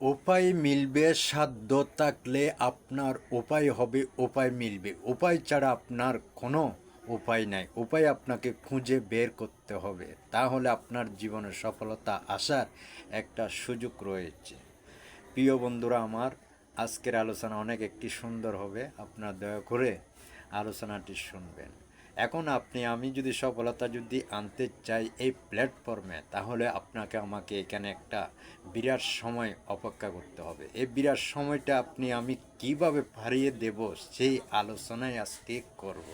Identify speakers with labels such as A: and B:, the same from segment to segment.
A: উপায় মিলবে, সাধ্য থাকলে আপনার উপায় হবে, উপায় মিলবে। উপায় ছাড়া আপনার কোনো উপায় নাই। উপায় আপনাকে খুঁজে বের করতে হবে। তাহলে আপনার জীবনে সফলতা আসার একটা সুযোগ রয়েছে। প্রিয় বন্ধুরা আমার, আজকের আলোচনা অনেক একটি সুন্দর হবে। আপনার দয়া করে আলোচনাটি শুনবেন। এখন আপনি, আমি যদি সফলতা যদি আনতে চাই এই প্ল্যাটফর্মে তাহলে আপনাকে, আমাকে এখানে একটা বিরাট সময় অপেক্ষা করতে হবে এই বিরাট সময়টা আপনি, আমি কীভাবে হারিয়ে দেব সেই আলোচনায় আজকে করব।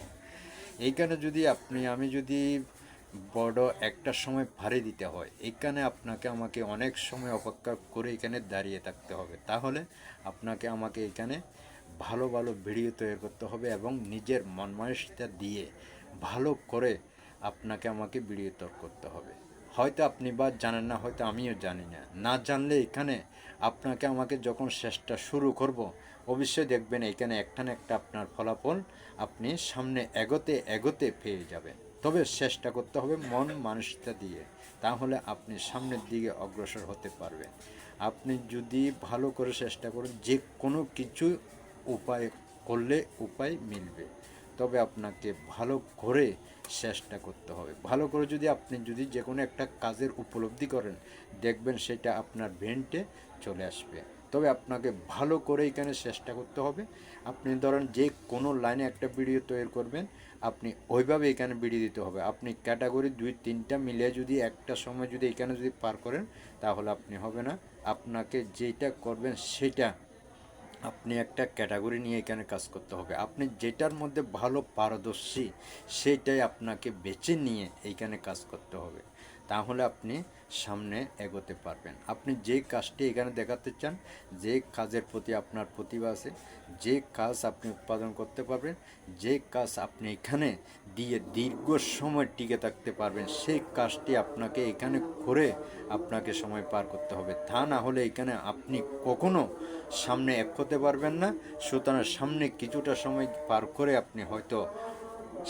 A: এইখানে যদি আপনি, আমি যদি বড় একটা সময় ভারে দিতে হয় এখানে আপনাকে, আমাকে অনেক সময় অপেক্ষা করে এখানে দাঁড়িয়ে থাকতে হবে তাহলে আপনাকে, আমাকে এখানে ভালো ভালো ভিডিও তৈরি করতে হবে এবং নিজের মনমানসিকতা দিয়ে ভালো করে আপনাকে আমাকে ভিডিও তৈরি করতে হবে। হয়তো আপনি বা জানেন না, হয়তো আমিও জানি না। না জানলে এখানে আপনাকে আমাকে যখন চেষ্টা শুরু করব, অবশ্যই দেখবেন এখানে একটা না একটা আপনার ফলাফল আপনি সামনে এগোতে এগোতে পেয়ে যাবেন। তবে চেষ্টা করতে হবে মন মানসিকতা দিয়ে, তাহলে আপনি সামনের দিকে অগ্রসর হতে পারবেন। আপনি যদি ভালো করে চেষ্টা করেন যে কোনো কিছু উপায় করলে উপায় মিলবে। তবে আপনাকে ভালো করে চেষ্টা করতে হবে। ভালো করে যদি আপনি যদি যে কোনো একটা কাজের উপলব্ধি করেন, দেখবেন সেটা আপনার ভেন্টে চলে আসবে। তবে আপনাকে ভালো করে এখানে চেষ্টা করতে হবে। আপনি ধরেন যে কোনো লাইনে একটা ভিডিও তৈরি করবেন, আপনি ওইভাবে এখানে ভিডিও দিতে হবে। আপনি ক্যাটাগরি দুই, তিনটা মিলিয়ে যদি একটা সময় যদি এখানে যদি পার করেন, তাহলে আপনি হবে না। আপনাকে যেটা করবেন সেটা আপনি একটা ক্যাটাগরি নিয়ে এখানে কাজ করতে হবে। আপনি যেটার মধ্যে ভালো পারদর্শী, সেটাই আপনাকে বেছে নিয়ে এইখানে কাজ করতে হবে। তাহলে আপনি সামনে এগোতে পারবেন। আপনি যে কাজটি এখানে দেখাতে চান, যে কাজের প্রতি আপনার প্রতিভা আছে, যে কাজ আপনি উৎপাদন করতে পারবেন, যে কাজ আপনি এখানে দিয়ে দীর্ঘ সময় টিকে থাকতে পারবেন, সেই কাজটি আপনাকে এখানে করে আপনাকে সময় পার করতে হবে। তা না হলে এখানে আপনি কখনো সামনে এক হতে পারবেন না। সুতরাং সামনে কিছুটা সময় পার করে আপনি হয়তো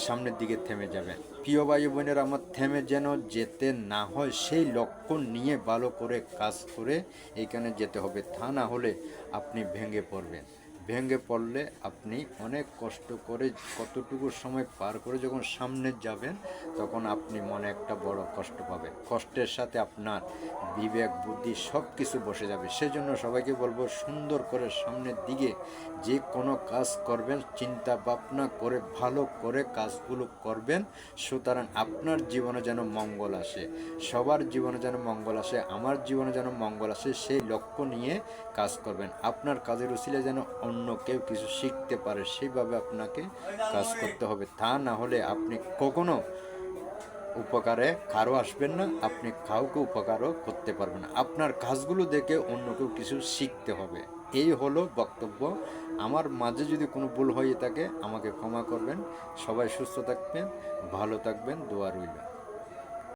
A: সামনের দিকে থেমে যাবেন। প্রিয় ভাই বোনের, আমার থেমে যেন যেতে না হয়, সেই লক্ষ্য নিয়ে ভালো করে কাজ করে এখানে যেতে হবে। তা না হলে আপনি ভেঙে পড়বেন। ভেঙে পড়লে আপনি অনেক কষ্ট করে কতটুকু সময় পার করে যখন সামনে যাবেন, তখন আপনি মনে একটা বড় কষ্ট পাবেন। কষ্টের সাথে আপনার বিবেক, বুদ্ধি সব কিছু বসে যাবে। সেজন্য সবাইকে বলব, সুন্দর করে সামনের দিকে যে কোনো কাজ করবেন, চিন্তা ভাবনা করে, ভালো করে কাজগুলো করবেন, সুতরাং আপনার জীবনে যেন মঙ্গল আসে, সবার জীবনে যেন মঙ্গল আসে, আমার জীবনে যেন মঙ্গল আসে, সেই লক্ষ্য নিয়ে কাজ করবেন। আপনার কাজের উচিলে যেন অন্য কেউ কিছু শিখতে পারে, সেইভাবে আপনাকে কাজ করতে হবে। তা না হলে আপনি কখনো উপকারে কারও আসবেন না, আপনি কাউকে উপকারও করতে পারবেন আপনার কাজগুলো দেখে অন্য কেউ কিছু শিখতে হবে। এই হলো বক্তব্য। আমার মাঝে যদি কোনো ভুল হয়ে থাকে, আমাকে ক্ষমা করবেন। সবাই সুস্থ থাকবেন, ভালো থাকবেন, দোয়া রইল।